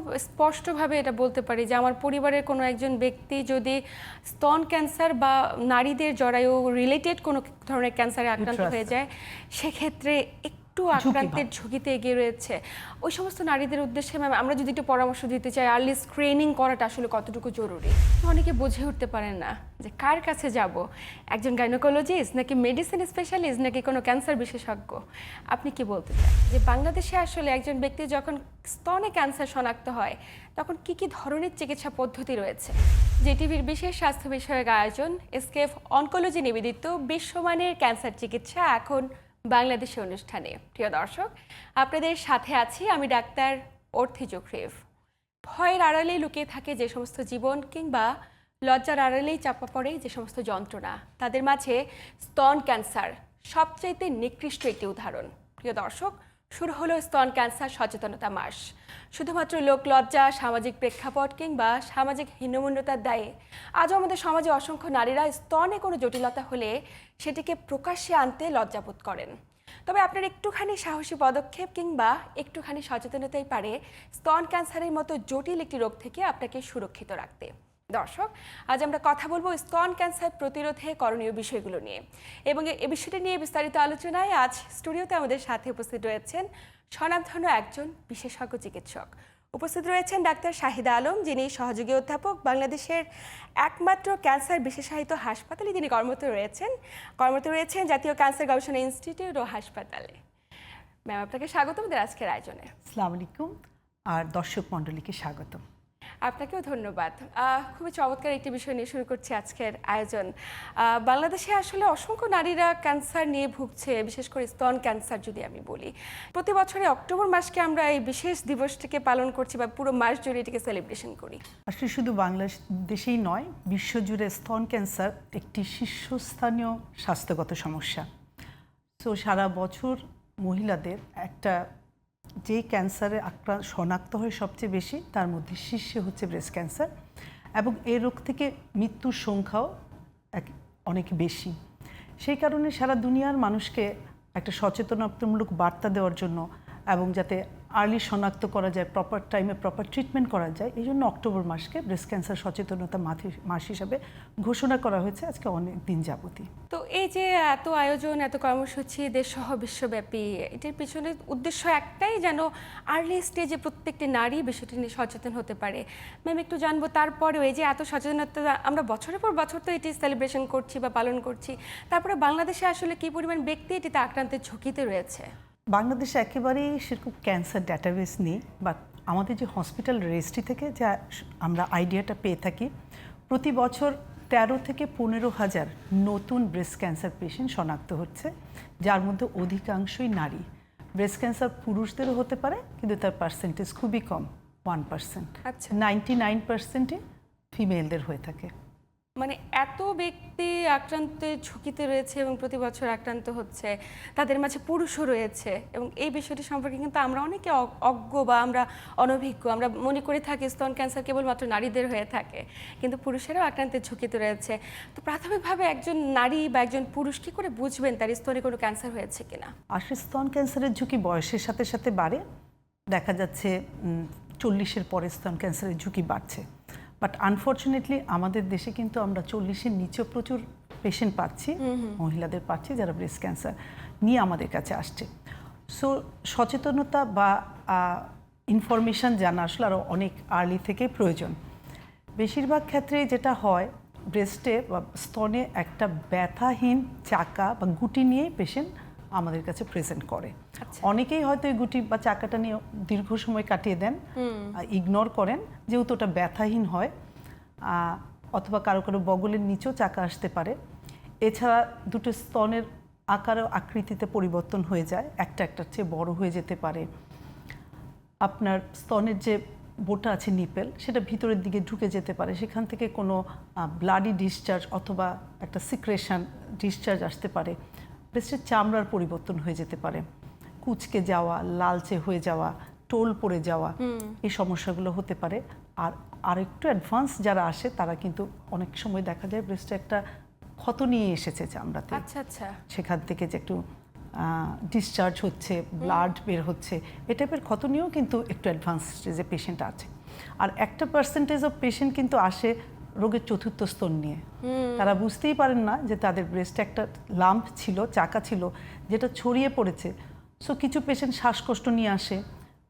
খুব স্পষ্টভাবে এটা বলতে পারি যে আমার পরিবারের কোনো একজন ব্যক্তি যদি স্তন ক্যান্সার বা নারীদের জরায়ু রিলেটেড কোনো ধরনের ক্যান্সারে আক্রান্ত হয়ে যায় সেক্ষেত্রে একটু আক্রান্তের ঝুঁকিতে এগিয়ে রয়েছে। ওই সমস্ত নারীদের উদ্দেশ্যে ম্যাম আমরা যদি একটু পরামর্শ দিতে চাই আর্লি স্ক্রিনিং করাটা আসলে কতটুকু জরুরি? অনেকে বুঝে উঠতে পারেন না যে কার কাছে যাব? একজন গাইনোকোলজিস্ট নাকি মেডিসিন স্পেশালিস্ট নাকি কোনো ক্যান্সার বিশেষজ্ঞ? আপনি কি বলতে চান? যে বাংলাদেশে আসলে একজন ব্যক্তি যখন স্তনে ক্যান্সার শনাক্ত হয় তখন কি কি ধরনের চিকিৎসা পদ্ধতি রয়েছে? যে টিভির বিশেষ স্বাস্থ্য বিষয়ক আয়োজন এসকেএফ অনকোলজি নিবেদিত বিশ্বমানের ক্যান্সার চিকিৎসা এখন বাংলাদেশে অনুষ্ঠানে। প্রিয় দর্শক, আপনাদের সাথে আছি আমি ডাক্তার অর্থি জোখরেভ ভয়ের আড়ালে লুকিয়ে থাকে যে সমস্ত জীবন কিংবা লজ্জার আড়ালেই চাপা পড়ে যে সমস্ত যন্ত্রণা। তাদের মাঝে স্তন ক্যান্সার সবচাইতে নিকৃষ্ট একটি উদাহরণ। প্রিয় দর্শক শুরু হলো স্তন ক্যান্সার সচেতনতা মাস। শুধুমাত্র লোক লজ্জা, সামাজিক প্রেক্ষাপট কিংবা সামাজিক হীনমন্যতার দায়ে আজও আমাদের সমাজে অসংখ্য নারীরা স্তনে কোনো জটিলতা হলে সেটিকে প্রকাশ্যে আনতে লজ্জাবোধ করেন। তবে আপনার একটুখানি সাহসী পদক্ষেপ কিংবা একটুখানি সচেতনতাই পারে স্তন ক্যান্সারের মতো জটিল একটি রোগ থেকে আপনাকে সুরক্ষিত রাখতে। দর্শক, আজ আমরা কথা বলব স্তন ক্যান্সার প্রতিরোধে করণীয় বিষয়গুলো নিয়ে। এবং এ বিষয়টি নিয়ে বিস্তারিত আলোচনায় আজ স্টুডিওতে আমাদের সাথে উপস্থিত রয়েছেন স্বনামধন্য একজন বিশেষজ্ঞ চিকিৎসক। উপস্থিত রয়েছেন ডাক্তার শাহিদা আলম, যিনি সহযোগী অধ্যাপক বাংলাদেশের একমাত্র ক্যান্সার বিশেষায়িত হাসপাতালে তিনি কর্মরত রয়েছেন। কর্মরত রয়েছেন জাতীয় ক্যান্সার গবেষণা ইনস্টিটিউট ও হাসপাতালে। ম্যাম, আপনাকে স্বাগত আমাদের আজকের আয়োজনে। আসসালামু আলাইকুম। আর দর্শক মণ্ডলীকে স্বাগতম। আপনাকেও ধন্যবাদ। খুবই চমৎকার একটি বিষয় নিয়ে শুরু করছি আজকের আয়োজন। বাংলাদেশে আসলে অসংখ্য নারীরা ক্যান্সার নিয়ে ভুগছে, বিশেষ করে স্তন ক্যান্সার যদি আমি বলি। প্রতি বছরে অক্টোবর মাসকে আমরা এই বিশেষ দিবসটিকে পালন করছি বা পুরো মাস জুড়ে এটিকে সেলিব্রেশন করি। আসলে শুধু বাংলাদেশেই নয়, বিশ্বজুড়ে স্তন ক্যান্সার একটি শীর্ষস্থানীয় স্বাস্থ্যগত সমস্যা। তো সারা বছর মহিলাদের একটা যে ক্যান্সারে আক্রান্ত শনাক্ত হয় সবচেয়ে বেশি, তার মধ্যে শীর্ষে হচ্ছে ব্রেস্ট ক্যান্সার এবং এ রোগ থেকে মৃত্যুর সংখ্যাও এক, অনেক বেশি। সেই কারণে সারা দুনিয়ার মানুষকে একটা সচেতনতামূলক বার্তা দেওয়ার জন্য এবং যাতে আর্লি শনাক্ত করা যায় প্রপার টাইমে প্রপার ট্রিটমেন্ট করা যায়, এই জন্য অক্টোবর মাসকে ব্রেস্ট ক্যান্সার সচেতনতা মাস হিসাবে ঘোষণা করা হয়েছে আজকে অনেক দিন যাবতই। তো এই যে এত আয়োজন, এত কর্মসূচি দেশসহ বিশ্বব্যাপী, এটির পিছনে উদ্দেশ্য একটাই যেন আর্লি স্টেজে প্রত্যেকটি নারী বিষয়টি নিয়ে সচেতন হতে পারে। ম্যাম একটু জানব তারপরেও এই যে এত সচেতনতা, আমরা বছরের পর বছর তো এটি সেলিব্রেশন করছি বা পালন করছি, তারপরে বাংলাদেশে আসলে কি পরিমাণ ব্যক্তি এটিতে আক্রান্তের ঝুঁকিতে রয়েছে? বাংলাদেশে একেবারেই সেরকম ক্যান্সার ডাটাবেস নেই বাট আমাদের যে হসপিটাল রেজিস্ট্রি থেকে যা আমরা আইডিয়াটা পেয়ে থাকি প্রতি বছর তেরো থেকে পনেরো হাজার নতুন ব্রেস্ট ক্যান্সার পেশেন্ট শনাক্ত হচ্ছে যার মধ্যে অধিকাংশই নারী। ব্রেস্ট ক্যান্সার পুরুষদেরও হতে পারে কিন্তু তার পার্সেন্টেজ খুবই কম ওয়ান পার্সেন্ট আচ্ছা। নাইনটি নাইন পার্সেন্টে ফিমেলদের হয়ে থাকে। মানে এত ব্যক্তি আক্রান্তের ঝুঁকিতে রয়েছে এবং প্রতি বছর আক্রান্ত হচ্ছে, তাদের মাঝে পুরুষও রয়েছে এবং এই বিষয়টি সম্পর্কে কিন্তু আমরা অনেকে অজ্ঞ বা আমরা অনভিজ্ঞ, আমরা মনে করে থাকি স্তন ক্যান্সার কেবলমাত্র নারীদের হয়ে থাকে, কিন্তু পুরুষেরাও আক্রান্তের ঝুঁকিতে রয়েছে। তো প্রাথমিকভাবে একজন নারী বা একজন পুরুষ কি করে বুঝবেন তার স্তনে কোনো ক্যান্সার হয়েছে কিনা? আসলে স্তন ক্যান্সারের ঝুঁকি বয়সের সাথে সাথে বাড়ে। দেখা যাচ্ছে চল্লিশের পরে স্তন ক্যান্সারের ঝুঁকি বাড়ছে। বাট আনফর্চুনেটলি আমাদের দেশে কিন্তু আমরা চল্লিশের নিচেও প্রচুর পেশেন্ট পাচ্ছি মহিলাদের পাচ্ছি যারা ব্রেস্ট ক্যান্সার নিয়ে আমাদের কাছে আসছে। সো সচেতনতা বা ইনফরমেশান জানা আসলে আরও অনেক আর্লি থেকে প্রয়োজন। বেশিরভাগ ক্ষেত্রে যেটা হয় ব্রেস্টে বা স্তনে একটা ব্যথাহীন চাকা বা গুটি নিয়ে পেশেন্ট আমাদের কাছে প্রেজেন্ট করে। অনেকেই হয়তো এই গুটি বা চাকাটা নিয়ে দীর্ঘ সময় কাটিয়ে দেন ইগনোর করেন যেহেতু ওটা ব্যথাহীন হয় অথবা কারও কারও বগলের নিচেও চাকা আসতে পারে। এছাড়া দুটো স্তনের আকার ও আকৃতিতে পরিবর্তন হয়ে যায় একটা একটার চেয়ে বড় হয়ে যেতে পারে। আপনার স্তনের যে বোটা আছে নিপেল সেটা ভিতরের দিকে ঢুকে যেতে পারে। সেখান থেকে কোনো ব্লাডি ডিসচার্জ অথবা একটা সিক্রেশন ডিসচার্জ আসতে পারে। ব্রেস্টের চামড়ার পরিবর্তন হয়ে যেতে পারে। কুচকে যাওয়া লালচে হয়ে যাওয়া টোল পড়ে যাওয়া এই সমস্যাগুলো হতে পারে। আর আরেকটু অ্যাডভান্স যারা আসে তারা কিন্তু অনেক সময় দেখা যায় ব্রেস্টে একটা ক্ষত নিয়ে এসেছে চামড়াতে। আচ্ছা আচ্ছা। সেখান থেকে যে একটু ডিসচার্জ হচ্ছে ব্লাড বের হচ্ছে এ টাইপের ক্ষত নিয়েও কিন্তু একটু অ্যাডভান্স স্টেজে পেশেন্ট আছে। আর একটা পার্সেন্টেজ অফ পেশেন্ট কিন্তু আসে রোগের চতুর্থ স্তর নিয়ে। তারা বুঝতেই পারেন না যে তাদের ব্রেস্টে একটা লাম্প ছিল চাকা ছিল যেটা ছড়িয়ে পড়েছে। সো কিছু পেশেন্ট শ্বাসকষ্ট নিয়ে আসে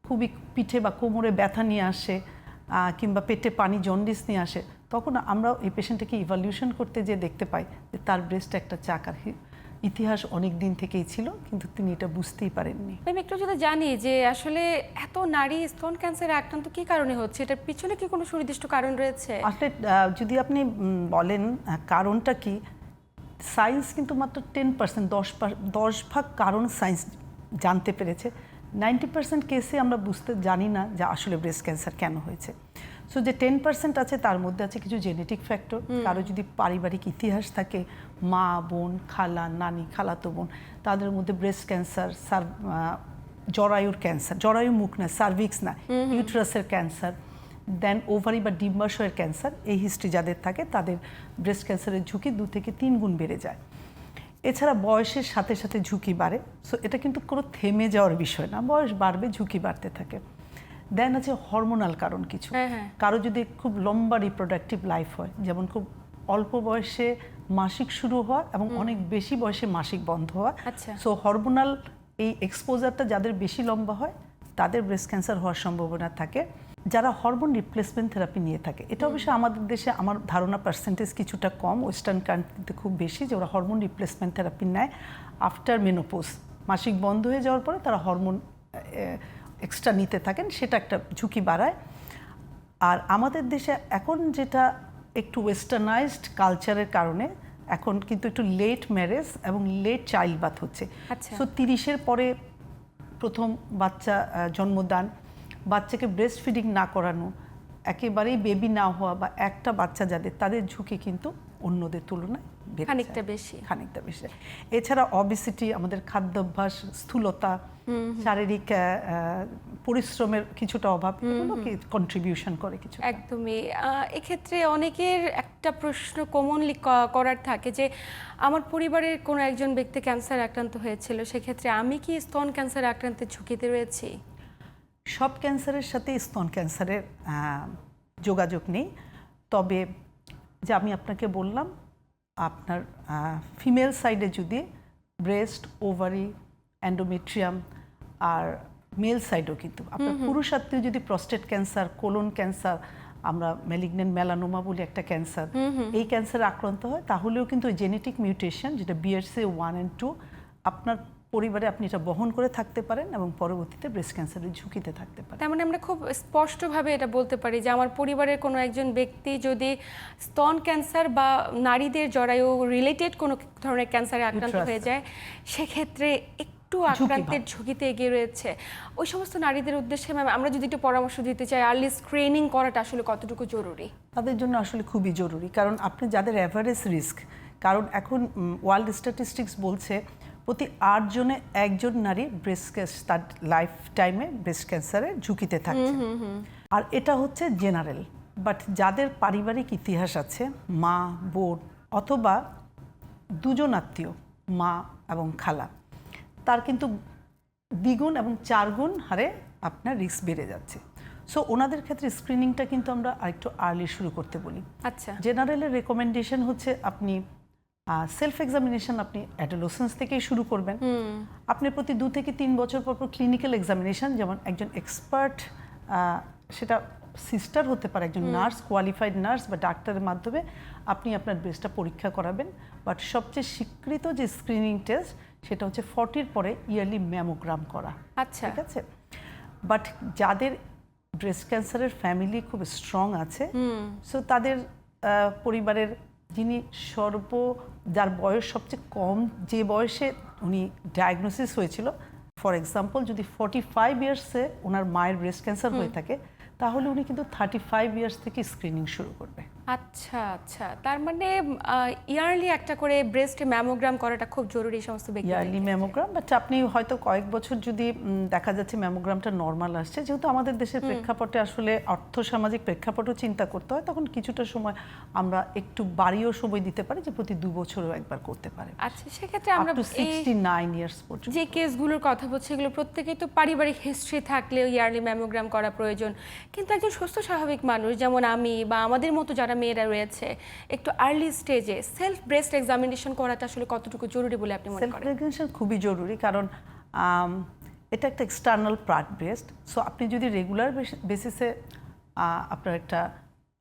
খুবই পিঠে বা কোমরে ব্যথা নিয়ে আসে কিংবা পেটে পানি জন্ডিস নিয়ে আসে। তখন আমরা এই পেশেন্টটাকে ইভালিউশন করতে যে দেখতে পাই যে তার ব্রেস্টে একটা চাকার হি- ইতিহাস অনেক দিন থেকেই ছিল কিন্তু তিনি এটা বুঝতেই পারেননি। আমি একটু যদি জানি যে আসলে এত নারী স্তন ক্যান্সারে আক্রান্ত কি কারণে হচ্ছে? এটার পিছনে কি কোনো সুনির্দিষ্ট কারণ রয়েছে? আসলে যদি আপনি বলেন কারণটা কি? সায়েন্স কিন্তু মাত্র টেন পার্সেন্ট দশ পার- দশ ভাগ কারণ সায়েন্স জানতে পেরেছে। নাইনটি পার্সেন্ট কেসে আমরা বুঝতে জানি না যে আসলে ব্রেস্ট ক্যান্সার কেন হয়েছে। সো যে টেন পার্সেন্ট আছে তার মধ্যে আছে কিছু জেনেটিক ফ্যাক্টর কারও যদি পারিবারিক ইতিহাস থাকে মা বোন খালা নানি খালাতো বোন তাদের মধ্যে ব্রেস্ট ক্যান্সার সার জরায়ুর ক্যান্সার জরায়ু মুখ না সার্ভিক্স না ইউট্রাসের ক্যান্সার দেন ওভারি বা ডিম্বাশয়ের ক্যান্সার এই হিস্ট্রি যাদের থাকে তাদের ব্রেস্ট ক্যান্সারের ঝুঁকি দু থেকে তিন গুণ বেড়ে যায়। এছাড়া বয়সের সাথে সাথে ঝুঁকি বাড়ে। সো এটা কিন্তু কোনো থেমে যাওয়ার বিষয় না বয়স বাড়বে ঝুঁকি বাড়তে থাকে। দেন আছে হরমোনাল কারণ কিছু। হ্যাঁ, হ্যাঁ। কারও যদি খুব লম্বা রিপ্রোডাক্টিভ লাইফ হয় যেমন খুব অল্প বয়সে মাসিক শুরু হওয়া এবং অনেক বেশি বয়সে মাসিক বন্ধ হওয়া। আচ্ছা। সো হরমোনাল এই এক্সপোজারটা যাদের বেশি লম্বা হয় তাদের ব্রেস্ট ক্যান্সার হওয়ার সম্ভাবনা থাকে। যারা হরমোন রিপ্লেসমেন্ট থেরাপি নিয়ে থাকে এটা অবশ্য আমাদের দেশে আমার ধারণা পার্সেন্টেজ কিছুটা কম ওয়েস্টার্ন কান্ট্রিতে খুব বেশি যে ওরা হরমোন রিপ্লেসমেন্ট থেরাপি নেয় আফটার মেনোপোজ মাসিক বন্ধ হয়ে যাওয়ার পরে তারা হরমোন এক্সট্রা নিতে থাকেন সেটা একটা ঝুঁকি বাড়ায় আর আমাদের দেশে এখন যেটা একটু ওয়েস্টার্নাইজড কালচারের কারণে এখন কিন্তু একটু লেট ম্যারেজ এবং লেট চাইল্ড বার্থ হচ্ছে আচ্ছা। সো তিরিশের পরে প্রথম বাচ্চা জন্মদান বাচ্চাকে ব্রেস্ট ফিডিং না করানো একেবারেই বেবি না হওয়া বা একটা বাচ্চা যাদের তাদের ঝুঁকি কিন্তু অন্যদের তুলনায়। খানিকটা বেশি। খানিকটা বেশি। এছাড়া অবিসিটি আমাদের খাদ্যাভ্যাস স্থূলতা শারীরিক পরিশ্রমের কিছুটা অভাব এগুলো কি কন্ট্রিবিউশন করে কিছু? একদমই। এক্ষেত্রে অনেকের একটা প্রশ্ন কমনলি করার থাকে যে আমার পরিবারের কোনো একজন ব্যক্তি ক্যান্সার আক্রান্ত হয়েছিল সেক্ষেত্রে আমি কি স্তন ক্যান্সার আক্রান্তের ঝুঁকিতে রয়েছি? সব ক্যান্সারের সাথে স্তন ক্যান্সারের যোগাযোগ নেই। তবে যে আমি আপনাকে বললাম আপনার ফিমেল সাইডে যদি ব্রেস্ট ওভারি অ্যান্ডোমেট্রিয়াম আর মেল সাইডও কিন্তু আপনার পুরুষাত্মীয় যদি প্রস্টেট ক্যান্সার কোলন ক্যান্সার আমরা ম্যালিগনেন্ট মেলানোমা বলি একটা ক্যান্সার এই ক্যান্সার আক্রান্ত হয় তাহলেও কিন্তু জেনেটিক মিউটেশন যেটা বিএরসি ওয়ান অ্যান্ড টু আপনার পরিবারে আপনি এটা বহন করে থাকতে পারেন এবং পরবর্তীতে ব্রেস্ট ক্যান্সারের ঝুঁকিতে থাকতে পারেন। তার মানে আমরা খুব স্পষ্টভাবে এটা বলতে পারি যে আমার পরিবারের কোনো একজন ব্যক্তি যদি স্তন ক্যান্সার বা নারীদের জরায়ু রিলেটেড কোনো ধরনের ক্যান্সারে আক্রান্ত হয়ে যায় সেক্ষেত্রে একটু আক্রান্তের ঝুঁকিতে এগিয়ে রয়েছে। ওই সমস্ত নারীদের উদ্দেশ্যে ম্যাম আমরা যদি একটু পরামর্শ দিতে চাই আর্লি স্ক্রিনিং করাটা আসলে কতটুকু জরুরি? তাদের জন্য আসলে খুবই জরুরি। কারণ আপনি যাদের অ্যাভারেজ রিস্ক কারণ এখন ওয়ার্ল্ড স্ট্যাটিস্টিক্স বলছে প্রতি আটজনে একজন নারী ব্রেস্ট ক্যান্সার তার লাইফ টাইমে ব্রেস্ট ক্যান্সারে ঝুঁকিতে থাকছে। আর এটা হচ্ছে জেনারেল বাট যাদের পারিবারিক ইতিহাস আছে মা বোন অথবা দুজন আত্মীয় মা এবং খালা তার কিন্তু দ্বিগুণ এবং চারগুণ হারে আপনার রিস্ক বেড়ে যাচ্ছে। সো ওনাদের ক্ষেত্রে স্ক্রিনিংটা কিন্তু আমরা আরেকটু আর্লি শুরু করতে বলি। আচ্ছা। জেনারেলের রেকমেন্ডেশন হচ্ছে আপনি সেলফ এক্সামিনেশন আপনি অ্যাডোলোসেন্স থেকেই শুরু করবেন। আপনি প্রতি দু থেকে তিন বছর পর পর ক্লিনিক্যাল এক্সামিনেশন যেমন একজন এক্সপার্ট সেটা সিস্টার হতে পারে একজন নার্স কোয়ালিফাইড নার্স বা ডাক্তারের মাধ্যমে আপনি আপনার ব্রেস্টটা পরীক্ষা করাবেন। বাট সবচেয়ে স্বীকৃত যে স্ক্রিনিং টেস্ট সেটা হচ্ছে ফর্টির পরে ইয়ারলি ম্যামোগ্রাম করা। আচ্ছা। ঠিক আছে? বাট যাদের ব্রেস্ট ক্যান্সারের ফ্যামিলি খুব স্ট্রং আছে সো তাদের পরিবারের যিনি সর্ব যার বয়স সবচেয়ে কম যে বয়সে উনি ডায়াগনোসিস হয়েছিল ফর এক্সাম্পল যদি ফর্টি ফাইভ ইয়ার্সে ওনার মায়ের ব্রেস্ট ক্যান্সার হয়ে থাকে তাহলে উনি কিন্তু থার্টি ফাইভ ইয়ার্স থেকে স্ক্রিনিং শুরু করবে। আচ্ছা আচ্ছা। তার মানে ইয়ারলি একটা করে ব্রেস্টে ম্যামোগ্রাম করাটা খুব জরুরি সমস্ত ব্যক্তি ইয়ারলি ম্যামোগ্রাম বাট আপনি হয়তো কয়েক বছর যদি দেখা যাচ্ছে ম্যামোগ্রামটা নর্মাল আসছে যেহেতু আমাদের দেশের প্রেক্ষাপটে আসলে অর্থ সামাজিক প্রেক্ষাপটও চিন্তা করতে হয় তখন কিছুটা সময় আমরা একটু বাড়িও সময় দিতে পারি যে প্রতি দু বছরও একবার করতে পারে আচ্ছা সেক্ষেত্রে আমরা সিক্সটি নাইন ইয়ার্স পর্যন্ত। যে কেসগুলোর কথা বলছি এগুলো প্রত্যেকেই তো পারিবারিক হিস্ট্রি থাকলেও ইয়ারলি ম্যামোগ্রাম করা প্রয়োজন। কিন্তু একজন সুস্থ স্বাভাবিক মানুষ যেমন আমি বা আমাদের মতো যারা মেয়েরা রয়েছে, একটু আর্লি স্টেজে সেলফ ব্রেস্ট এক্সামিনেশন করাটা আসলে কতটুকু জরুরি বলে আপনি মনে করেন? খুবই জরুরি কারণ এটা একটা এক্সটার্নাল পার্ট বেসড সো আপনি যদি রেগুলার বেসিসে আপনার একটা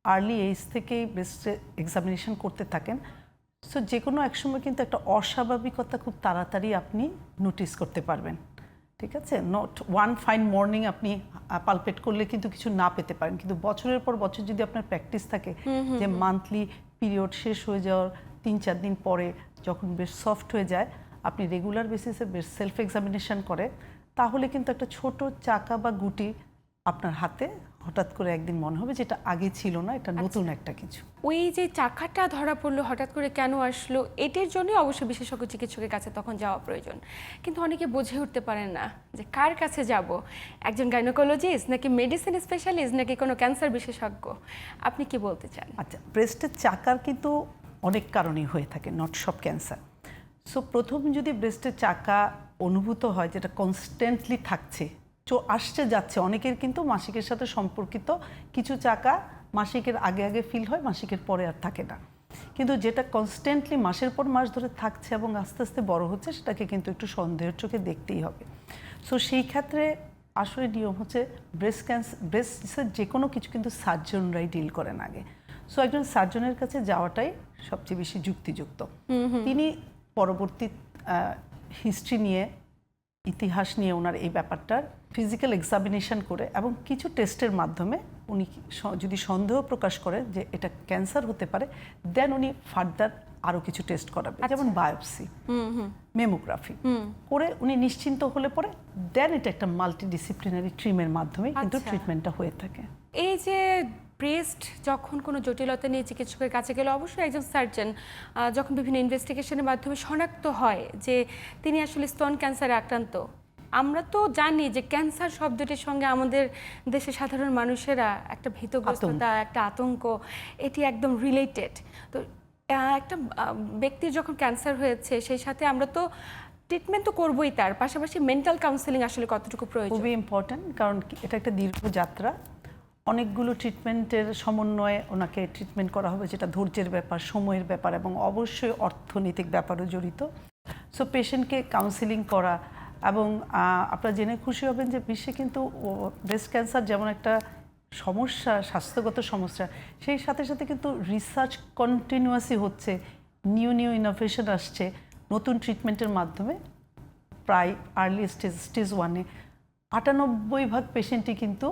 আর্লি এজ থেকেই ব্রেস্ট এক্সামিনেশন করতে থাকেন সো যে কোনো এক সময় কিন্তু একটা অস্বাভাবিকতা খুব তাড়াতাড়ি আপনি নোটিস করতে পারবেন। ঠিক আছে? নট ওয়ান ফাইন মর্নিং আপনি পালপেট করলে কিন্তু কিছু না পেতে পারেন। কিন্তু বছরের পর বছর যদি আপনার প্র্যাকটিস থাকে যে মান্থলি পিরিয়ড শেষ হয়ে যাওয়ার তিন চার দিন পরে যখন বেশ সফট হয়ে যায় আপনি রেগুলার বেসিসে বেশ সেলফ এক্সামিনেশান করে তাহলে কিন্তু একটা ছোট চাকা বা গুটি আপনার হাতে হঠাৎ করে একদিন মনে হবে যেটা আগে ছিল না এটা নতুন একটা কিছু। ওই যে চাকাটা ধরা পড়ল হঠাৎ করে কেন আসলো এটির জন্যই অবশ্যই বিশেষজ্ঞ চিকিৎসকের কাছে তখন যাওয়া প্রয়োজন। কিন্তু অনেকে বুঝে উঠতে পারেন না যে কার কাছে যাব। একজন গাইনোকোলজিস্ট নাকি মেডিসিন স্পেশালিস্ট নাকি কোনো ক্যান্সার বিশেষজ্ঞ? আপনি কি বলতে চান? আচ্ছা ব্রেস্টের চাকার কিন্তু অনেক কারণেই হয়ে থাকে নট সব ক্যান্সার সো প্রথম যদি ব্রেস্টের চাকা অনুভূত হয় যেটা কনস্ট্যান্টলি থাকছে আসছে যাচ্ছে। অনেকের কিন্তু মাসিকের সাথে সম্পর্কিত কিছু চাকা মাসিকের আগে আগে ফিল হয় মাসিকের পরে আর থাকে না। কিন্তু যেটা কনস্ট্যান্টলি মাসের পর মাস ধরে থাকছে এবং আস্তে আস্তে বড় হচ্ছে সেটাকে কিন্তু একটু সন্দেহের চোখে দেখতেই হবে। সো সেই ক্ষেত্রে আসলে নিয়ম হচ্ছে ব্রেস্ট ক্যান্সার ব্রেস্টের যে কোনো কিছু কিন্তু সার্জনরাই ডিল করেন আগে। সো একজন সার্জনের কাছে যাওয়াটাই সবচেয়ে বেশি যুক্তিযুক্ত। তিনি পরবর্তী হিস্ট্রি নিয়ে ইতিহাস নিয়ে ওনার এই ব্যাপারটার ফিজিক্যাল এক্সামিনেশন করে এবং কিছু টেস্টের মাধ্যমে উনি যদি সন্দেহ প্রকাশ করেন যে এটা ক্যান্সার হতে পারে দেন উনি ফার্দার আরও কিছু টেস্ট করাবে। যেমন বায়োপসি মেমোগ্রাফি করে উনি নিশ্চিন্ত হলে পরে দেন এটা একটা মাল্টিডিসিপ্লিনারি ট্রিমের মাধ্যমে কিন্তু আচ্ছা। ট্রিটমেন্টটা হয়ে থাকে। এই যে ব্রেস্ট যখন কোনো জটিলতা নিয়ে চিকিৎসকের কাছে গেলে অবশ্যই একজন সার্জন যখন বিভিন্ন ইনভেস্টিগেশনের মাধ্যমে শনাক্ত হয় যে তিনি আসলে স্তন ক্যান্সারে আক্রান্ত আমরা তো জানি যে ক্যান্সার শব্দটির সঙ্গে আমাদের দেশের সাধারণ মানুষেরা একটা ভীতগ্রস্ততা একটা আতঙ্ক এটি একদম রিলেটেড তো একটা ব্যক্তির যখন ক্যান্সার হয়েছে সেই সাথে আমরা তো ট্রিটমেন্ট তো করবোই তার। পাশাপাশি মেন্টাল কাউন্সেলিং আসলে কতটুকু প্রয়োজন? খুবই ইম্পর্ট্যান্ট কারণ এটা একটা দীর্ঘ যাত্রা। অনেকগুলো ট্রিটমেন্টের সমন্বয়ে ওনাকে ট্রিটমেন্ট করা হবে যেটা ধৈর্যের ব্যাপার সময়ের ব্যাপার এবং অবশ্যই অর্থনৈতিক ব্যাপারও জড়িত। সো পেশেন্টকে কাউন্সিলিং করা এবং আপনারা জেনে খুশি হবেন যে বিশ্বে কিন্তু ব্রেস্ট ক্যান্সার যেমন একটা সমস্যা স্বাস্থ্যগত সমস্যা সেই সাথে সাথে কিন্তু রিসার্চ কন্টিনিউয়াসই হচ্ছে নিউ নিউ ইনোভেশন আসছে নতুন ট্রিটমেন্টের মাধ্যমে প্রায় আর্লি স্টেজ স্টেজ ওয়ানে আটানব্বই ভাগ পেশেন্টই কিন্তু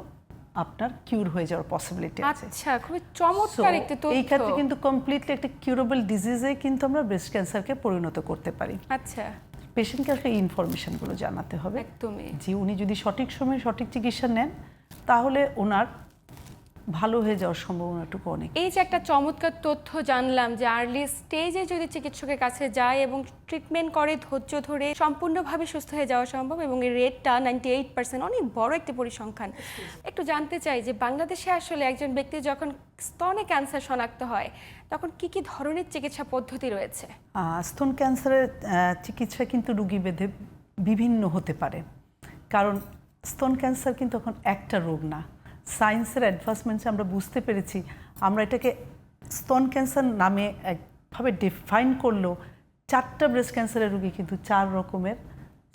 আপনার কিউর হয়ে যাওয়ার পসিবিলিটি আছে। আচ্ছা খুবই চমৎকার একটি এই ক্ষেত্রে কিন্তু কমপ্লিটলি একটা কিউরেবল ডিজিজে কিন্তু আমরা ব্রেস্ট ক্যান্সারকে পরিণত করতে পারি। আচ্ছা। পেশেন্টকে আসলে ইনফরমেশনগুলো জানাতে হবে। একদমই। যে উনি যদি সঠিক সময়ে সঠিক চিকিৎসা নেন তাহলে ওনার ভালো হয়ে যাওয়ার সম্ভাবনাটুকু অনেক। এই যে একটা চমৎকার তথ্য জানলাম যে আর্লি স্টেজে যদি চিকিৎসকের কাছে যায় এবং ট্রিটমেন্ট করে ধৈর্য ধরে সম্পূর্ণভাবে সুস্থ হয়ে যাওয়া সম্ভব এবং এই রেটটা নাইনটি এইট পার্সেন্ট অনেক বড় একটি পরিসংখ্যান। একটু জানতে চাই যে বাংলাদেশে আসলে একজন ব্যক্তি যখন স্তনে ক্যান্সার শনাক্ত হয় তখন কি কি ধরনের চিকিৎসা পদ্ধতি রয়েছে? স্তন ক্যান্সারের চিকিৎসা কিন্তু রুগী বেঁধে বিভিন্ন হতে পারে। কারণ স্তন ক্যান্সার কিন্তু এখন একটা রোগ না। সায়েন্সের অ্যাডভান্সমেন্টসে আমরা বুঝতে পেরেছি, আমরা এটাকে স্তন ক্যান্সার নামে একভাবে ডিফাইন করলেও চারটা ব্রেস্ট ক্যান্সারের রুগী কিন্তু চার রকমের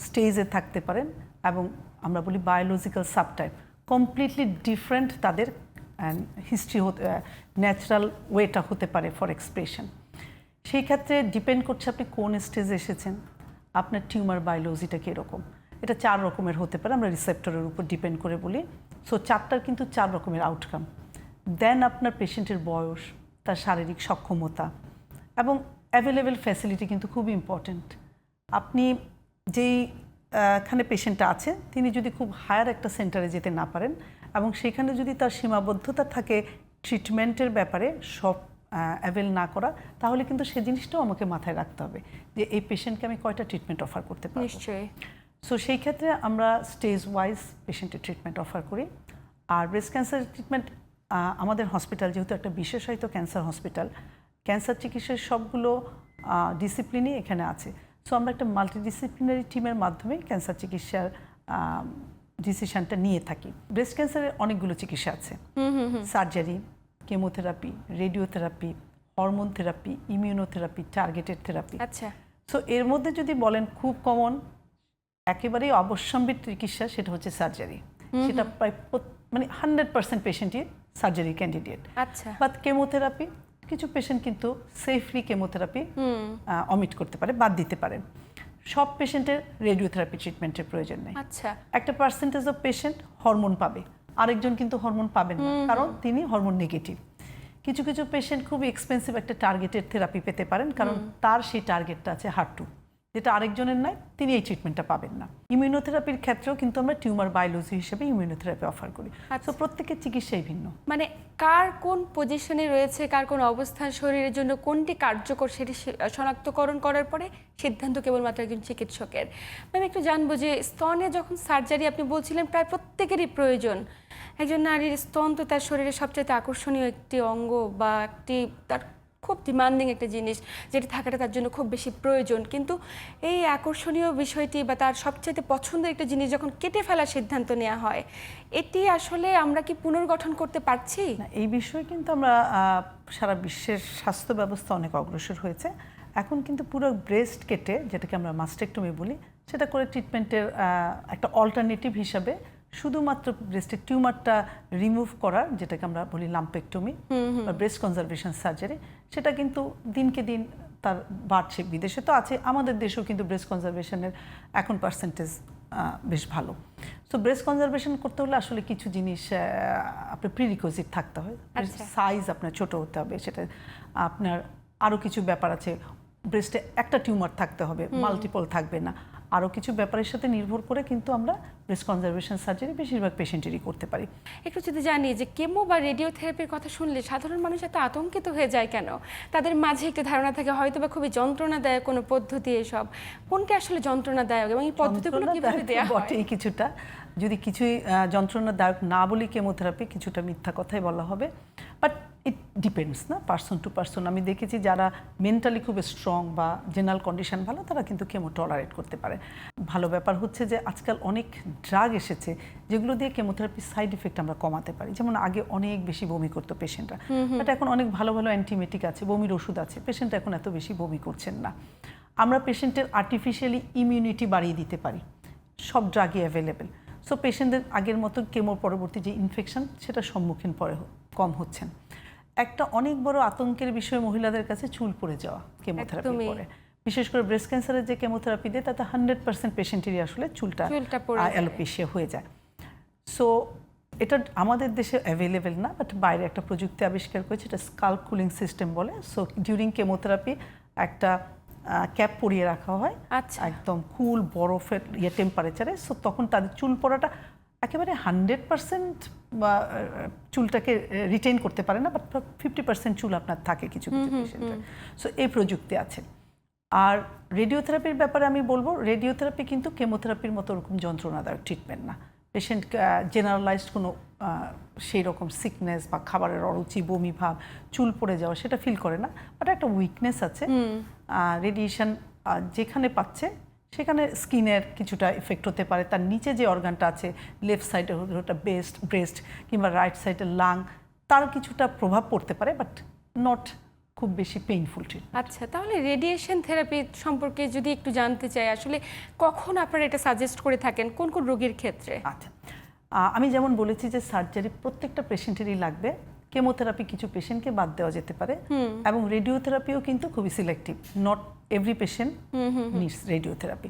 স্টেজে থাকতে পারেন এবং আমরা বলি বায়োলজিক্যাল সাবটাইপ কমপ্লিটলি ডিফারেন্ট তাদের হিস্ট্রি হতে ন্যাচারাল ওয়েটা হতে পারে ফর এক্সপ্রেশন সেই ক্ষেত্রে ডিপেন্ড করছে আপনি কোন স্টেজে এসেছেন, আপনার টিউমার বায়োলজিটা কীরকম। এটা চার রকমের হতে পারে, আমরা রিসেপ্টরের উপর ডিপেন্ড করে বলি। সো চারটার কিন্তু চার রকমের আউটকাম দেন আপনার পেশেন্টের বয়স, তার শারীরিক সক্ষমতা এবং অ্যাভেলেবেল ফ্যাসিলিটি কিন্তু খুব ইম্পর্ট্যান্ট আপনি যেই এখানে পেশেন্টটা আছে, তিনি যদি খুব হায়ার একটা সেন্টারে যেতে না পারেন এবং সেখানে যদি তার সীমাবদ্ধতা থাকে ট্রিটমেন্টের ব্যাপারে, সব অ্যাভেল না করা, তাহলে কিন্তু সে জিনিসটাও আমাকে মাথায় রাখতে হবে যে এই পেশেন্টকে আমি কয়টা ট্রিটমেন্ট অফার করতে পারব। নিশ্চয়ই। সো সেই ক্ষেত্রে আমরা স্টেজ ওয়াইজ পেশেন্টের ট্রিটমেন্ট অফার করি। আর ব্রেস্ট ক্যান্সার ট্রিটমেন্ট আমাদের হসপিটাল যেহেতু একটা বিশেষায়িত ক্যান্সার হসপিটাল ক্যান্সার চিকিৎসার সবগুলো ডিসিপ্লিনই এখানে আছে। সো আমরা একটা মাল্টিডিসিপ্লিনারি টিমের মাধ্যমে ক্যান্সার চিকিৎসার ডিসিশনটা নিয়ে থাকি। ব্রেস্ট ক্যান্সারের অনেকগুলো চিকিৎসা আছে। Surgery chemotherapy radiotherapy hormone therapy immunotherapy targeted therapy আচ্ছা। সো এর মধ্যে যদি বলেন খুব কমন একেবারেই অবশ্যম্বিত চিকিৎসা সেটা হচ্ছে সার্জারি সেটা প্রায় মানে হান্ড্রেড পার্সেন্ট পেশেন্টই সার্জারি ক্যান্ডিডেট আচ্ছা। বাট কেমোথেরাপি কিছু পেশেন্ট কিন্তু সেফলি কেমোথেরাপি অমিট করতে পারে বাদ দিতে পারে। সব পেশেন্টের রেডিওথেরাপি ট্রিটমেন্টের প্রয়োজন নেই। আচ্ছা। একটা পার্সেন্টেজ অফ পেশেন্ট হরমোন পাবে। আরেকজন কিন্তু হরমোন পাবেন না কারণ তিনি হরমোন নেগেটিভ কিছু কিছু পেশেন্ট খুব এক্সপেন্সিভ একটা টার্গেটেড থেরাপি পেতে পারেন কারণ তার সেই টার্গেটটা আছে হার্টু যেটা আরেকজনের নাই তিনি এই ট্রিটমেন্টটা পাবেন না। ইমিউনোথেরাপির ক্ষেত্রেও কিন্তু আমরা টিউমার বায়োলজি হিসেবে ইমিউনোথেরাপি অফার করি। তো প্রত্যেকের চিকিৎসাই ভিন্ন। মানে কার কোন পজিশনে রয়েছে কার কোন অবস্থান শরীরের জন্য কোনটি কার্যকর সেটি শনাক্তকরণ করার পরে সিদ্ধান্ত কেবলমাত্র একজন চিকিৎসকের। ম্যাম একটু জানব যে স্তনে যখন সার্জারি আপনি বলছিলেন প্রায় প্রত্যেকেরই প্রয়োজন। একজন নারীর স্তন তো তার শরীরের সবচেয়ে আকর্ষণীয় একটি অঙ্গ বা একটি তার খুব ডিমান্ডিং একটা জিনিস যেটি থাকাটা তার জন্য খুব বেশি প্রয়োজন। কিন্তু এই আকর্ষণীয় বিষয়টি বা তার সবচেয়ে পছন্দের একটা জিনিস যখন কেটে ফেলার সিদ্ধান্ত নেওয়া হয় এটি আসলে আমরা কি পুনর্গঠন করতে পারছি? এই বিষয়ে কিন্তু আমরা সারা বিশ্বের স্বাস্থ্য ব্যবস্থা অনেক অগ্রসর হয়েছে। এখন কিন্তু পুরো ব্রেস্ট কেটে যেটাকে আমরা মাস্টেকটমি বলি সেটা করে ট্রিটমেন্টের একটা অল্টারনেটিভ হিসাবে শুধুমাত্র ব্রেস্টের টিউমারটা রিমুভ করার যেটাকে আমরা বলি লাম্পেক্টমি বা ব্রেস্ট কনজারভেশন সার্জারি সেটা কিন্তু দিনকে দিন তার বাড়ছে। বিদেশে তো আছে আমাদের দেশেও কিন্তু ব্রেস্ট কনজারভেশনের এখন পার্সেন্টেজ বেশ ভালো। সো ব্রেস্ট কনজারভেশন করতে হলে আসলে কিছু জিনিস আপনার প্রিরিকোজিট থাকতে হয়। আচ্ছা। সাইজ আপনার ছোট হতে হবে সেটা আপনার আরও কিছু ব্যাপার আছে। ব্রেস্টে একটা টিউমার থাকতে হবে মাল্টিপল থাকবে না। আরও কিছু ব্যাপারের সাথে নির্ভর করে কিন্তু আমরা ব্রেস্ট কনজারভেশন সার্জারি বেশিরভাগ পেশেন্টেরই করতে পারি। একটু যদি জানি যে কেমো বা রেডিওথেরাপির কথা শুনলে সাধারণ মানুষ এত আতঙ্কিত হয়ে যায় কেন? তাদের মাঝে একটি ধারণা থাকে হয়তো বা খুবই যন্ত্রণাদায়ক কোনো পদ্ধতি এসব। কোনটি আসলে যন্ত্রণাদায়ক এবং এই পদ্ধতিগুলো কীভাবে দেওয়া বটেই কিছুটা। যদি কিছুই যন্ত্রণাদায়ক না বলি কেমোথেরাপি কিছুটা মিথ্যা কথাই বলা হবে। বাট ইট ডিপেন্ডস না? পার্সন টু পার্সন আমি দেখেছি যারা মেন্টালি খুব স্ট্রং বা জেনারেল কন্ডিশন ভালো তারা কিন্তু কেমো টলারেট করতে পারে। ভালো ব্যাপার হচ্ছে যে আজকাল অনেক ড্রাগ এসেছে যেগুলো দিয়ে কেমোথেরাপির সাইড ইফেক্ট আমরা কমাতে পারি। যেমন আগে অনেক বেশি বমি করতো পেশেন্টরা বাট এখন অনেক ভালো ভালো অ্যান্টিমেটিক আছে বমির ওষুধ আছে। পেশেন্ট এখন এত বেশি বমি করছেন না। আমরা পেশেন্টের আর্টিফিশিয়ালি ইমিউনিটি বাড়িয়ে দিতে পারি। সব ড্রাগই অ্যাভেলেবেল সো পেশেন্টদের আগের মতো কেমো পরবর্তী যে ইনফেকশন সেটা সম্মুখীন পরে কম হচ্ছেন। একটা অনেক বড় আতঙ্কের বিষয় মহিলাদের কাছে চুল পড়ে যাওয়া কেমোথেরাপি। পরে। বিশেষ করে ব্রেস্ট ক্যান্সারের যে কেমোথেরাপি দেয় তাতে হান্ড্রেড পার্সেন্ট পেশেন্টেরই আসলে চুলটা অ্যালোপেশিয়া হয়ে যায়। সো এটা আমাদের দেশে অ্যাভেলেবেল না বাট বাইরে একটা প্রযুক্তি আবিষ্কার করেছে এটা স্কাল কুলিং সিস্টেম বলে। সো ডিউরিং কেমোথেরাপি একটা ক্যাপ পরিয়ে রাখা হয়। আচ্ছা। একদম কুল বরফের ইয়ে টেম্পারেচারে সো তখন তাদের চুল পড়াটা একেবারে হান্ড্রেড পার্সেন্ট চুলটাকে রিটেন করতে পারে না বাট ফিফটি পার্সেন্ট চুল আপনার থাকে কিছু কিছু পেশেন্টের সো এই প্রযুক্তি আছে। আর রেডিওথেরাপির ব্যাপারে আমি বলব রেডিওথেরাপি কিন্তু কেমোথেরাপির মতো ওরকম যন্ত্রণাদায়ক ট্রিটমেন্ট না। পেশেন্ট জেনারেলাইজড কোনো সেই রকম সিকনেস বা খাবারের অরুচি বমি ভাব চুল পড়ে যাওয়া সেটা ফিল করে না। বাট একটা উইকনেস আছে। রেডিয়েশন যেখানে পাচ্ছে সেখানে স্কিনের কিছুটা এফেক্ট হতে পারে। তার নিচে যে অর্গানটা আছে লেফট সাইডে ওটা বেস্ট ব্রেস্ট কিংবা রাইট সাইডে লাং তার কিছুটা প্রভাব পড়তে পারে বাট নট খুব বেশি পেইনফুল ট্রিট আচ্ছা তাহলে রেডিয়েশন থেরাপি সম্পর্কে যদি একটু জানতে চাই আসলে কখন আপনারা এটা সাজেস্ট করে থাকেন? কোন কোন রোগীর ক্ষেত্রে? আচ্ছা আমি যেমন বলেছি যে সার্জারি প্রত্যেকটা পেশেন্টেরই লাগবে। কেমোথেরাপি কিছু পেশেন্টকে বাদ দেওয়া যেতে পারে এবং রেডিওথেরাপিও কিন্তু খুবই selective not every patient needs radiotherapy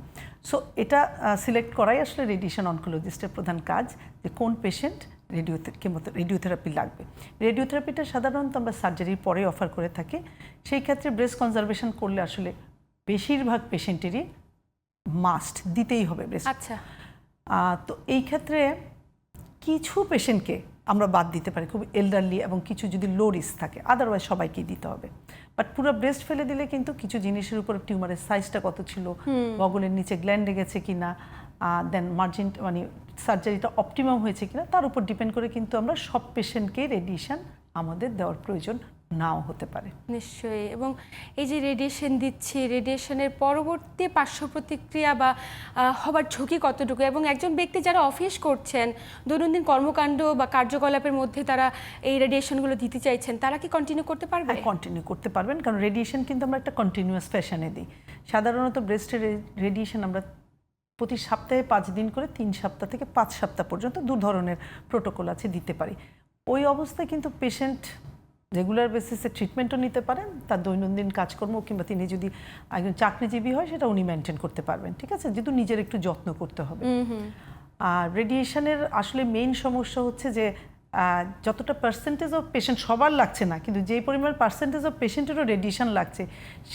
so এটা সিলেক্ট করাই আসলে রেডিয়েশন অনকোলজিস্টের প্রধান কাজ যে কোন পেশেন্ট রেডিও কেমোতে রেডিওথেরাপি লাগবে। রেডিওথেরাপিটা সাধারণত আমরা সার্জারির পরে অফার করে থাকি। সেই ক্ষেত্রে ব্রেস্ট কনজারভেশন করলে আসলে বেশিরভাগ পেশেন্টেরই মাস্ট দিতেই হবে ব্রেস্ট আচ্ছা। তো এই ক্ষেত্রে কিছু পেশেন্টকে আমরা বাদ দিতে পারি খুব এল্ডারলি এবং কিছু যদি লো রিস্ক থাকে আদারওয়াইজ সবাইকে দিতে হবে। বাট পুরো ব্রেস্ট ফেলে দিলে কিন্তু কিছু জিনিসের উপর টিউমারের সাইজটা কত ছিল বগলের নিচে গ্ল্যান্ডে গেছে কিনা দেন মার্জিন মানে সার্জারিটা অপটিমাম হয়েছে কিনা তার উপর ডিপেন্ড করে কিন্তু আমরা সব পেশেন্টকে রেডিয়েশন আমাদের দেওয়ার প্রয়োজন। নাও হতে পারে। নিশ্চয়ই এবং এই যে রেডিয়েশন দিচ্ছি রেডিয়েশনের পরবর্তী পার্শ্ব প্রতিক্রিয়া বা হবার ঝুঁকি কতটুকু? এবং একজন ব্যক্তি যারা অফিস করছেন দৈনন্দিন কর্মকাণ্ড বা কার্যকলাপের মধ্যে তারা এই রেডিয়েশনগুলো দিতে চাইছেন তারা কি কন্টিনিউ করতে পারবে? কন্টিনিউ করতে পারবেন কারণ রেডিয়েশন কিন্তু আমরা একটা কন্টিনিউয়াস ফ্যাশনে দিই। সাধারণত ব্রেস্টের রেডিয়েশন আমরা প্রতি সপ্তাহে পাঁচ দিন করে তিন সপ্তাহ থেকে পাঁচ সপ্তাহ পর্যন্ত দু ধরনের প্রোটোকল আছে দিতে পারি। ওই অবস্থায় কিন্তু পেশেন্ট রেগুলার বেসিসে ট্রিটমেন্টও নিতে পারেন তার দৈনন্দিন কাজকর্ম কিংবা তিনি যদি একজন চাকরিজীবী হয় সেটা উনি মেনটেন করতে পারবেন ঠিক আছে? যেহেতু নিজের একটু যত্ন করতে হবে। আর রেডিয়েশনের আসলে মেইন সমস্যা হচ্ছে যে যতটা পার্সেন্টেজ অফ পেশেন্ট সবার লাগছে না কিন্তু যেই পরিমাণ পার্সেন্টেজ অফ পেশেন্টেরও রেডিয়েশন লাগছে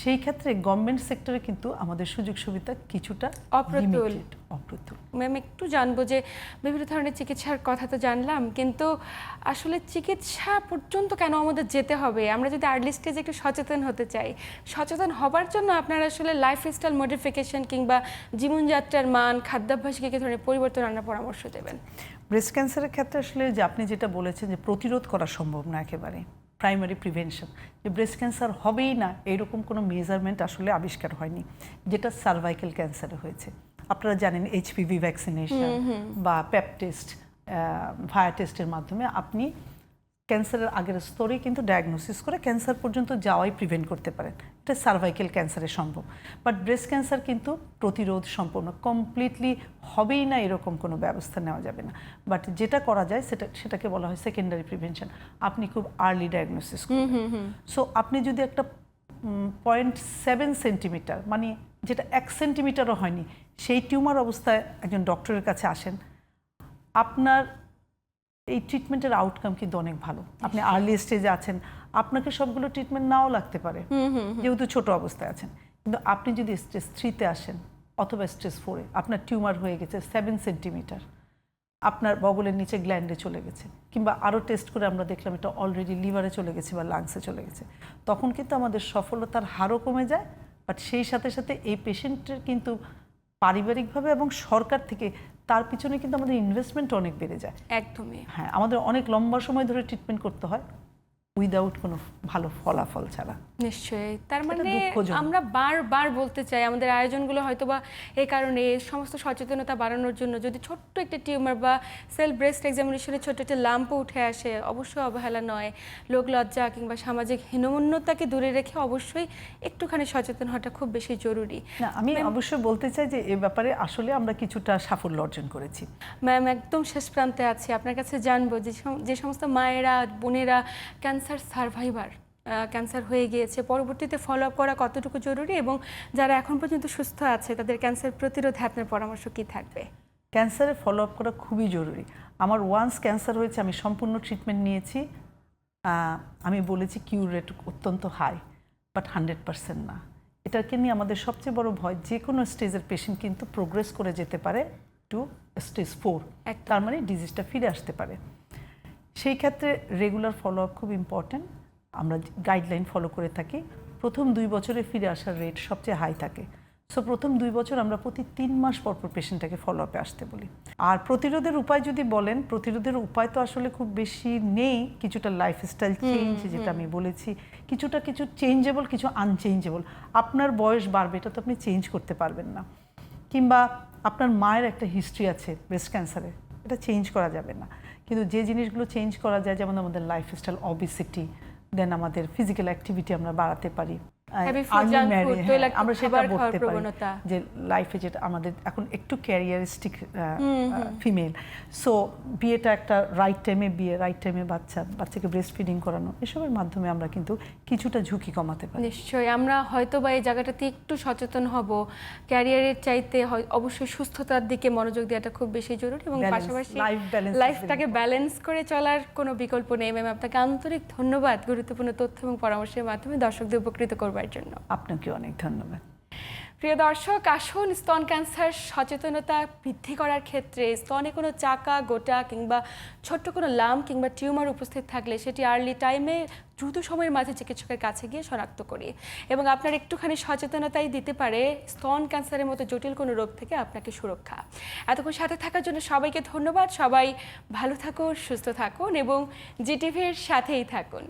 সেই ক্ষেত্রে গভর্নমেন্ট সেক্টরে কিন্তু আমাদের সুযোগ সুবিধা কিছুটা অপ্রতুল। অপ্রতুল। ম্যাম একটু জানব যে বিভিন্ন ধরনের চিকিৎসার কথা তো জানলাম কিন্তু আসলে চিকিৎসা পর্যন্ত কেন আমাদের যেতে হবে? আমরা যদি আর্লি স্টেজে একটু সচেতন হতে চাই সচেতন হবার জন্য আপনারা আসলে লাইফস্টাইল মডিফিকেশন কিংবা জীবনযাত্রার মান খাদ্যাভ্যাসকে কি ধরনের পরিবর্তন আনার পরামর্শ দেবেন? ব্রেস্ট ক্যান্সারের ক্ষেত্রে আসলে যে আপনি যেটা বলেছেন যে প্রতিরোধ করা সম্ভব না একেবারে প্রাইমারি প্রিভেনশন যে ব্রেস্ট ক্যান্সার হবেই না এইরকম কোনো মেজারমেন্ট আসলে আবিষ্কার হয়নি যেটা সার্ভাইকেল ক্যান্সারে হয়েছে। আপনারা জানেন এইচপিভি ভ্যাকসিনেশন বা প্যাপ টেস্ট ভায়া টেস্টের মাধ্যমে আপনি ক্যান্সারের আগের স্তরে কিন্তু ডায়াগনোসিস করে ক্যান্সার পর্যন্ত যাওয়াই প্রিভেন্ট করতে পারেন। এটা সার্ভাইকেল ক্যান্সারে সম্ভব। বাট ব্রেস্ট ক্যান্সার কিন্তু প্রতিরোধ সম্পূর্ণ কমপ্লিটলি হবেই না এরকম কোনো ব্যবস্থা নেওয়া যাবে না। বাট যেটা করা যায় সেটা সেটাকে বলা হয় সেকেন্ডারি প্রিভেনশন আপনি খুব আর্লি ডায়াগনোসিস সো আপনি যদি একটা পয়েন্ট সেভেন সেন্টিমিটার মানে যেটা এক সেন্টিমিটারও হয়নি সেই টিউমার অবস্থায় একজন ডক্টরের কাছে আসেন আপনার এই ট্রিটমেন্টের আউটকাম কিন্তু অনেক ভালো। আপনি আর্লি স্টেজে আছেন আপনাকে সবগুলো ট্রিটমেন্ট নাও লাগতে পারে। যেহেতু ছোট অবস্থায় আছেন। কিন্তু আপনি যদি স্টেজ থ্রিতে আসেন অথবা স্টেজ ফোরে আপনার টিউমার হয়ে গেছে সেভেন সেন্টিমিটার আপনার বগলের নিচে গ্ল্যান্ডে চলে গেছে কিংবা আরও টেস্ট করে আমরা দেখলাম এটা অলরেডি লিভারে চলে গেছে বা লাংসে চলে গেছে তখন কিন্তু আমাদের সফলতার হারও কমে যায় বাট সেই সাথে সাথে এই পেশেন্টের কিন্তু পারিবারিকভাবে এবং সরকার থেকে তার পিছনে কিন্তু আমাদের ইনভেস্টমেন্ট অনেক বেড়ে যায়। একদমই। হ্যাঁ আমাদের অনেক লম্বা সময় ধরে ট্রিটমেন্ট করতে হয়। উইদাউট কোনো ভালো ফলাফল ছাড়া। নিশ্চয়ই। তার মানে। আমরা বারবার বলতে চাই আমাদের আয়োজনগুলো হয়তো বা এই কারণে সমস্ত সচেতনতা বাড়ানোর জন্য যদি ছোট্ট একটা টিউমার বা সেল ব্রেস্ট এক্সামিনেশনের ছোট্ট একটা লাম্পও উঠে আসে অবশ্যই অবহেলা নয়। লোক লজ্জা কিংবা সামাজিক হীনমন্যতাকে দূরে রেখে অবশ্যই একটুখানি সচেতন হওয়াটা খুব বেশি জরুরি। না আমি অবশ্যই বলতে চাই যে এ ব্যাপারে আসলে আমরা কিছুটা সাফল্য অর্জন করেছি। ম্যাম একদম শেষ প্রান্তে আছি। আপনার কাছে জানব যে যে সমস্ত মায়েরা বোনেরা ক্যান্সার সার্ভাইভার ক্যান্সার হয়ে গিয়েছে। পরবর্তীতে ফলো আপ করা কতটুকু জরুরি এবং যারা এখন পর্যন্ত সুস্থ আছে তাদের ক্যান্সার প্রতিরোধে আপনার পরামর্শ কী থাকবে? ক্যান্সারে ফলো আপ করা খুবই জরুরি। আমার ওয়ান্স ক্যান্সার হয়েছে আমি সম্পূর্ণ ট্রিটমেন্ট নিয়েছি। আমি বলেছি কিউর রেট অত্যন্ত হাই বাট হান্ড্রেড পার্সেন্ট না। এটাকে নিয়ে আমাদের সবচেয়ে বড় ভয় যে কোনো স্টেজের পেশেন্ট কিন্তু প্রোগ্রেস করে যেতে পারে টু স্টেজ ফোর। তার মানে ডিজিজটা ফিরে আসতে পারে। সেই ক্ষেত্রে রেগুলার ফলো আপ খুব ইম্পর্ট্যান্ট আমরা গাইডলাইন ফলো করে থাকি। প্রথম দুই বছরে ফিরে আসার রেট সবচেয়ে হাই থাকে। সো প্রথম দুই বছর আমরা প্রতি তিন মাস পর পর পেশেন্টটাকে ফলো আপে আসতে বলি। আর প্রতিরোধের উপায় যদি বলেন প্রতিরোধের উপায় তো আসলে খুব বেশি নেই। কিছুটা লাইফস্টাইল চেঞ্জ যেটা আমি বলেছি। কিছুটা কিছু চেঞ্জেবল কিছু আনচেঞ্জেবল আপনার বয়স বাড়বে এটা তো আপনি চেঞ্জ করতে পারবেন না। কিংবা আপনার মায়ের একটা হিস্ট্রি আছে ব্রেস্ট ক্যান্সারের এটা চেঞ্জ করা যাবে না। কিন্তু যে জিনিসগুলো চেঞ্জ করা যায়, যেমন আমাদের লাইফস্টাইল অবিসিটি দেন আমাদের ফিজিক্যাল অ্যাক্টিভিটি আমরা বাড়াতে পারি। হ্যাঁ, আমরা সেটা বলতে পারি যে লাইফে যেটা আমাদের এখন একটু ক্যারিয়ারিস্টিক ফিমেল সো বিয়েটা একটা রাইট টাইমে বিয়ে রাইট টাইমে বাচ্চা বাচ্চাকে ব্রেস্ট ফিডিং করানো এসবের মাধ্যমে আমরা কিন্তু কিছুটা ঝুঁকি কমাতে পারি। নিশ্চয়ই আমরা হয়তো বা এই জায়গাটাতে একটু সচেতন হব। ক্যারিয়ারের চাইতে হয় অবশ্যই সুস্থতার দিকে মনোযোগ দেওয়াটা খুব বেশি জরুরি এবং পাশাপাশি লাইফটাকে ব্যালেন্স করে চলার কোনো বিকল্প নেই। ম্যাম আপনাকে আন্তরিক ধন্যবাদ গুরুত্বপূর্ণ তথ্য এবং পরামর্শের মাধ্যমে দর্শকদের উপকৃত করবার জন্য। আপনাকে অনেক ধন্যবাদ। প্রিয় দর্শক, আসুন স্তন ক্যান্সার সচেতনতা বৃদ্ধি করার ক্ষেত্রে স্তনে কোনো চাকা, গোটা কিংবা ছোট্ট কোনো লাম কিংবা টিউমার উপস্থিত থাকলে সেটি আর্লি টাইমে দ্রুত সময়ের মাঝে চিকিৎসকের কাছে গিয়ে শনাক্ত করি। এবং আপনার একটুখানি সচেতনতাই দিতে পারে স্তন ক্যান্সারের মতো জটিল কোনো রোগ থেকে আপনাকে সুরক্ষা। এতক্ষণ সাথে থাকার জন্য সবাইকে ধন্যবাদ। সবাই ভালো থাকুন, সুস্থ থাকুন এবং জিটিভির সাথেই থাকুন।